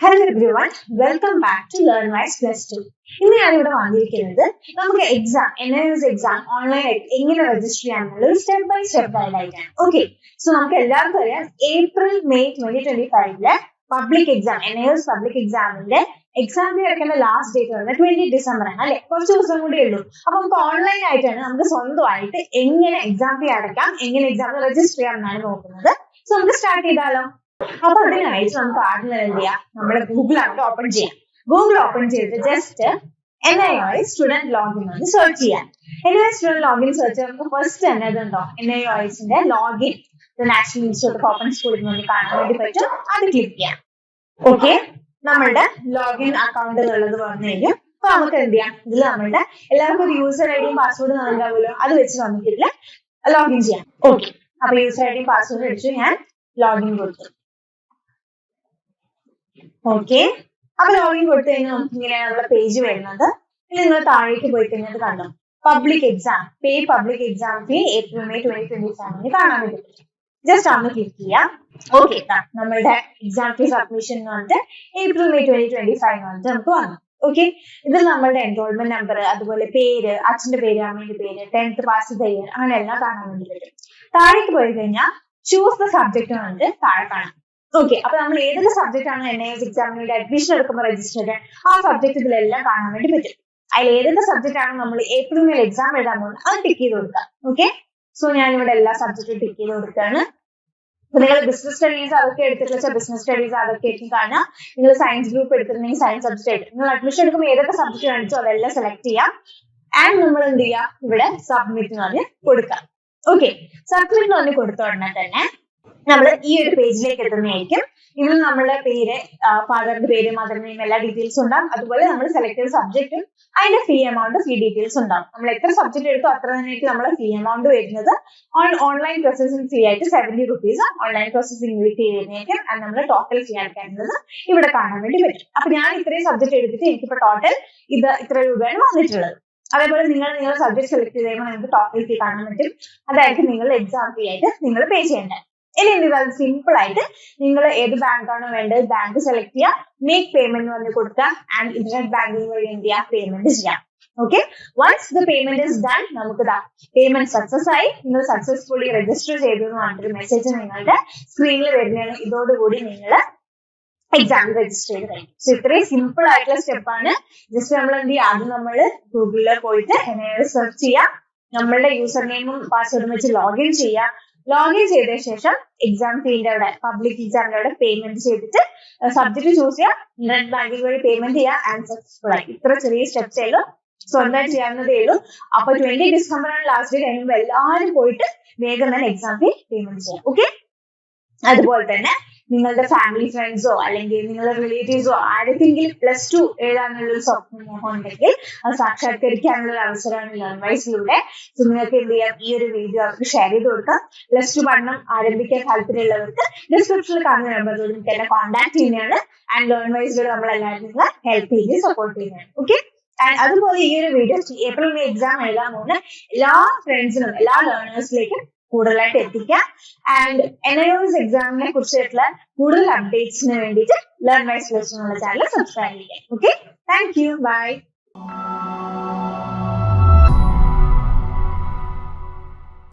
Hello everyone welcome back to Learn Wise plus two ഇന്ന് ഞാൻ ഇവിടെ വന്നിരിക്കുന്നത് നമുക്ക് exam N I S exam online എങ്ങനെ രജിസ്റ്റർ ചെയ്യാനുള്ള ഒരു സ്റ്റെപ്പ് ബൈ സ്റ്റെപ്പ് ഗൈഡ് ആയിട്ടാണ്. ഓക്കെ സോ നമുക്ക് എല്ലാവർക്കും അറിയാം ഏപ്രിൽ മെയ് ട്വന്റി ട്വന്റി ഫൈവിൽ public exam N I S public എക്സാമിന്റെ എക്സാം അടയ്ക്കുന്ന ലാസ്റ്റ് ഡേറ്റ് വരുന്നത് ട്വന്റി ഡിസംബർ ആണ് അല്ലെ? കുറച്ച് ദിവസം കൂടി ഉള്ളൂ. അപ്പൊ നമുക്ക് ഓൺലൈൻ ആയിട്ടാണ് നമുക്ക് സ്വന്തമായിട്ട് എങ്ങനെ എക്സാം ഫീ അടയ്ക്കാം എങ്ങനെ എക്സാം രജിസ്റ്റർ ചെയ്യാം എന്നാണ് നോക്കുന്നത്. സോ നമുക്ക് സ്റ്റാർട്ട് ചെയ്താലോ? അപ്പൊ അതിനായിട്ട് നമുക്ക് ആദ്യം തന്നെ എന്ത് ചെയ്യാം? നമ്മുടെ ഗൂഗിൾ അക്കൗണ്ട് ഓപ്പൺ ചെയ്യാം. ഗൂഗിൾ ഓപ്പൺ ചെയ്തിട്ട് just N I I student login എന്ന് സെർച്ച് ചെയ്യാം. N I student login search നമുക്ക് ഫസ്റ്റ് തന്നെ ഇതുണ്ടോ N I ഐസിന്റെ login national institute of open സ്കൂളിൽ നിന്ന് കാണാൻ വേണ്ടി പറ്റും. അത് ക്ലിക്ക് ചെയ്യാം. ഓക്കെ നമ്മളുടെ ലോഗിൻ അക്കൗണ്ട് ഉള്ളത് പറഞ്ഞു കഴിഞ്ഞു. അപ്പൊ നമുക്ക് എന്ത് ചെയ്യാം? ഇതിൽ നമ്മളുടെ എല്ലാവർക്കും ഒരു യൂസർ ഐ ഡിയും പാസ്വേഡും നൽകാമല്ലോ അത് വെച്ച് നമുക്ക് ഇതിൽ ലോഗിൻ ചെയ്യാം. ഓക്കെ അപ്പൊ യൂസർ ഐ ഡിയും പാസ്വേഡ് അടിച്ചു ഞാൻ ലോഗിൻ കൊടുത്തു. ഓക്കെ അപ്പൊ ലോഗിൻ കൊടുത്തു കഴിഞ്ഞാൽ നമുക്ക് ഇങ്ങനെയാണ് നമ്മുടെ പേജ് വരുന്നത്. ഇനി നിങ്ങൾ താഴേക്ക് പോയി കഴിഞ്ഞാൽ കണ്ടോ public exam pay public exam fee April May twenty twenty സെവനിൽ കാണാൻ പറ്റും. ജസ്റ്റ് അന്ന് ക്ലിക്ക് ചെയ്യാം. ഓക്കെ നമ്മളുടെ എക്സാം ഫീ സബ്മിഷൻ എന്ന് പറഞ്ഞിട്ട് April May twenty twenty five പറഞ്ഞിട്ട് നമുക്ക് വന്നു ഓക്കെ ഇതിൽ നമ്മളുടെ എൻറോൾമെന്റ് നമ്പർ അതുപോലെ പേര് അച്ഛന്റെ പേര് അമ്മയുടെ പേര് ടെൻത്ത് പാസ് പേര് അങ്ങനെ എല്ലാം കാണാൻ വേണ്ടി പറ്റും. താഴേക്ക് പോയി കഴിഞ്ഞാൽ ചൂസ് ദ സബ്ജക്ട് പറഞ്ഞിട്ട് താഴെ കാണാം. ഓക്കെ അപ്പൊ നമ്മൾ ഏതൊക്കെ സബ്ജക്റ്റ് ആണ് എൻ എസ് എക്സാമിന് അഡ്മിഷൻ എടുക്കുമ്പോൾ രജിസ്റ്റർ ചെയ്യാൻ ആ സബ്ജക്ട് ഇതിലെല്ലാം കാണാൻ വേണ്ടി പറ്റും. അതിൽ ഏതൊക്കെ സബ്ജക്റ്റ് ആണ് നമ്മൾ ഏപ്രിൽ മേൽ എക്സാം എഴുതാൻ പോകുന്നത് അത് ടിക്ക് ചെയ്ത് കൊടുക്കുക. ഓക്കെ സോ ഞാൻ ഇവിടെ എല്ലാ സബ്ജക്റ്റും ടിക്ക് ചെയ്ത് കൊടുക്കുകയാണ്. നിങ്ങൾ ബിസിനസ് സ്റ്റഡീസ് അതൊക്കെ എടുത്തിട്ടുള്ള ബിസിനസ് സ്റ്റഡീസ് അതൊക്കെ ആയിരിക്കും കാണാം നിങ്ങൾ സയൻസ് ഗ്രൂപ്പ് എടുത്തിട്ടുണ്ടെങ്കിൽ സയൻസ് സബ്ജക്ട് നിങ്ങൾ അഡ്മിഷൻ എടുക്കുമ്പോൾ ഏതൊക്കെ സബ്ജക്ട് കാണിച്ചോ അതെല്ലാം സെലക്ട് ചെയ്യാം. ആൻഡ് നമ്മൾ എന്ത് ചെയ്യാം? ഇവിടെ സബ്മിറ്റ് എന്ന് പറഞ്ഞ് കൊടുക്കാം ഓക്കെ സബ്മിറ്റ് എന്ന് പറഞ്ഞ് കൊടുത്ത ഉടനെ തന്നെ നമ്മൾ ഈ ഒരു പേജിലേക്ക് എത്തുന്നതായിരിക്കും. ഇതിൽ നമ്മളുടെ പേര് ഫാദറിന്റെ പേര് മദർ നെയിം എല്ലാ ഡീറ്റെയിൽസും ഉണ്ടാവും. അതുപോലെ നമ്മൾ സെലക്ട് ചെയ്ത സബ്ജക്റ്റും അതിന്റെ ഫീ എമൗണ്ട് ഫീ ഡീറ്റെയിൽസ് ഉണ്ടാവും. നമ്മൾ എത്ര സബ്ജക്ട് എടുത്തോ അത്ര തന്നെയായിരിക്കും നമ്മുടെ ഫീ എമൗണ്ട് വരുന്നത്. ഓൺലൈൻ പ്രോസസ്സിംഗ് ഫീ ആയിട്ട് seventy rupees online processing fee വരുന്നേക്കും അത് നമ്മൾ ടോട്ടൽ ഫീ അടയ്ക്കാനുള്ളത് ഇവിടെ കാണാൻ വേണ്ടി പറ്റും. അപ്പൊ ഞാൻ ഇത്രയും സബ്ജക്ട് എടുത്തിട്ട് എനിക്കിപ്പോ ടോട്ടൽ ഇത് ഇത്ര രൂപയാണ് വന്നിട്ടുള്ളത്. അതേപോലെ നിങ്ങൾ നിങ്ങളുടെ സബ്ജക്ട് സെലക്ട് ചെയ്ത് കഴിയുമ്പോൾ നിങ്ങൾക്ക് ടോട്ടൽ ഫീ കാണാൻ പറ്റും. അതായിരിക്കും നിങ്ങൾ എക്സാം ഫീ ആയിട്ട് നിങ്ങൾ പേ ചെയ്യേണ്ടത് ഇനി ചെയ്താൽ സിമ്പിൾ ആയിട്ട് നിങ്ങൾ ഏത് ബാങ്കാണോ വേണ്ടത് ബാങ്ക് സെലക്ട് ചെയ്യുക മേക്ക് പേയ്മെന്റ് വന്ന് കൊടുക്കുക ആൻഡ് ഇന്റർനെറ്റ് ബാങ്കിങ് വഴി എന്ത് ചെയ്യുക പേയ്മെന്റ് ചെയ്യാം. Okay once the payment is done നമുക്ക് പേയ്മെന്റ് സക്സസ് ആയി. നിങ്ങൾ സക്സസ്ഫുള്ളി രജിസ്റ്റർ ചെയ്തു എന്ന് മെസ്സേജ് നിങ്ങളുടെ സ്ക്രീനിൽ വരുന്നതാണ് ഇതോടുകൂടി നിങ്ങൾ എക്സാം രജിസ്റ്റർ ചെയ്ത് കഴിഞ്ഞു. സോ ഇത്രയും സിമ്പിൾ ആയിട്ടുള്ള സ്റ്റെപ്പാണ് ജസ്റ്റ് നമ്മൾ എന്ത് ചെയ്യുക ആദ്യം നമ്മൾ ഗൂഗിളിൽ പോയിട്ട് സെർച്ച് ചെയ്യാം. നമ്മളുടെ യൂസർ നെയിമും പാസ്വേഡും വെച്ച് ലോഗിൻ ചെയ്യാം. ലോഗിൻ ചെയ്ത ശേഷം എക്സാം ഫീൽഡ് അവിടെ പബ്ലിക് എക്സാമിന്റെ അവിടെ പേയ്മെന്റ് ചെയ്തിട്ട് സബ്ജക്ട് ചൂസ് ചെയ്യുക നെറ്റ് ബാങ്കിങ് വഴി പേയ്മെന്റ് ചെയ്യുക ആൻഡ് സക്സസ്ഫുൾ ആയി. ഇത്ര ചെറിയ സ്റ്റെപ്സ് ഉള്ളൂ. സ്വന്തമായിട്ട് ചെയ്യാവുന്നതേ ഉള്ളൂ. അപ്പൊ ട്വന്റി ഡിസംബർ ആണ് ലാസ്റ്റ് ഡേ കഴിയുമ്പോൾ എല്ലാവരും പോയിട്ട് വേഗം തന്നെ എക്സാം ഫീ പേയ്മെന്റ് ചെയ്യാം. ഓക്കെ അതുപോലെ തന്നെ നിങ്ങളുടെ ഫാമിലി ഫ്രണ്ട്സോ അല്ലെങ്കിൽ നിങ്ങളുടെ റിലേറ്റീവ്സോ ആരെങ്കിലും പ്ലസ് ടു എഴുതാനുള്ള ഒരു സ്വപ്നം ഉണ്ടെങ്കിൽ അത് സാക്ഷാത്കരിക്കാനുള്ള അവസരമാണ് ലേൺ വൈസിലൂടെ സോ നിങ്ങൾക്ക് എന്ത് ചെയ്യാം? ഈ ഒരു വീഡിയോ അവർക്ക് ഷെയർ ചെയ്ത് കൊടുക്കാം. പ്ലസ് ടു പഠനം ആരംഭിക്കാൻ താല്പര്യമുള്ളവർക്ക് ഡിസ്ക്രിപ്ഷനിൽ കാണുന്ന നമ്പറിലൂടെ നിങ്ങൾക്ക് എന്നെ കോൺടാക്ട് ചെയ്യുന്നതാണ്. ആൻഡ് ലേൺ വൈസിലൂടെ നമ്മൾ എല്ലാവരും നിങ്ങളെ ഹെൽപ്പ് ചെയ്ത് സപ്പോർട്ട് ചെയ്യുന്നതാണ്. ഓക്കെ ആൻഡ് അതുപോലെ ഈ ഒരു വീഡിയോ ഏപ്രിൽ എക്സാം എഴുതാൻ പോകുന്ന എല്ലാ ഫ്രണ്ട്സിനും എല്ലാ ലേണേഴ്സിലേക്കും കൂടുതലായിട്ട് എത്തിക്കാം. ആൻഡ് എൻ എക്സാമിനെ കുറിച്ചിട്ടുള്ള കൂടുതൽ അപ്ഡേറ്റ്സിന് വേണ്ടിയിട്ട് ലേൺ വൈസ് ചാനൽ സബ്സ്ക്രൈബ് ചെയ്യാം. Okay thank you bye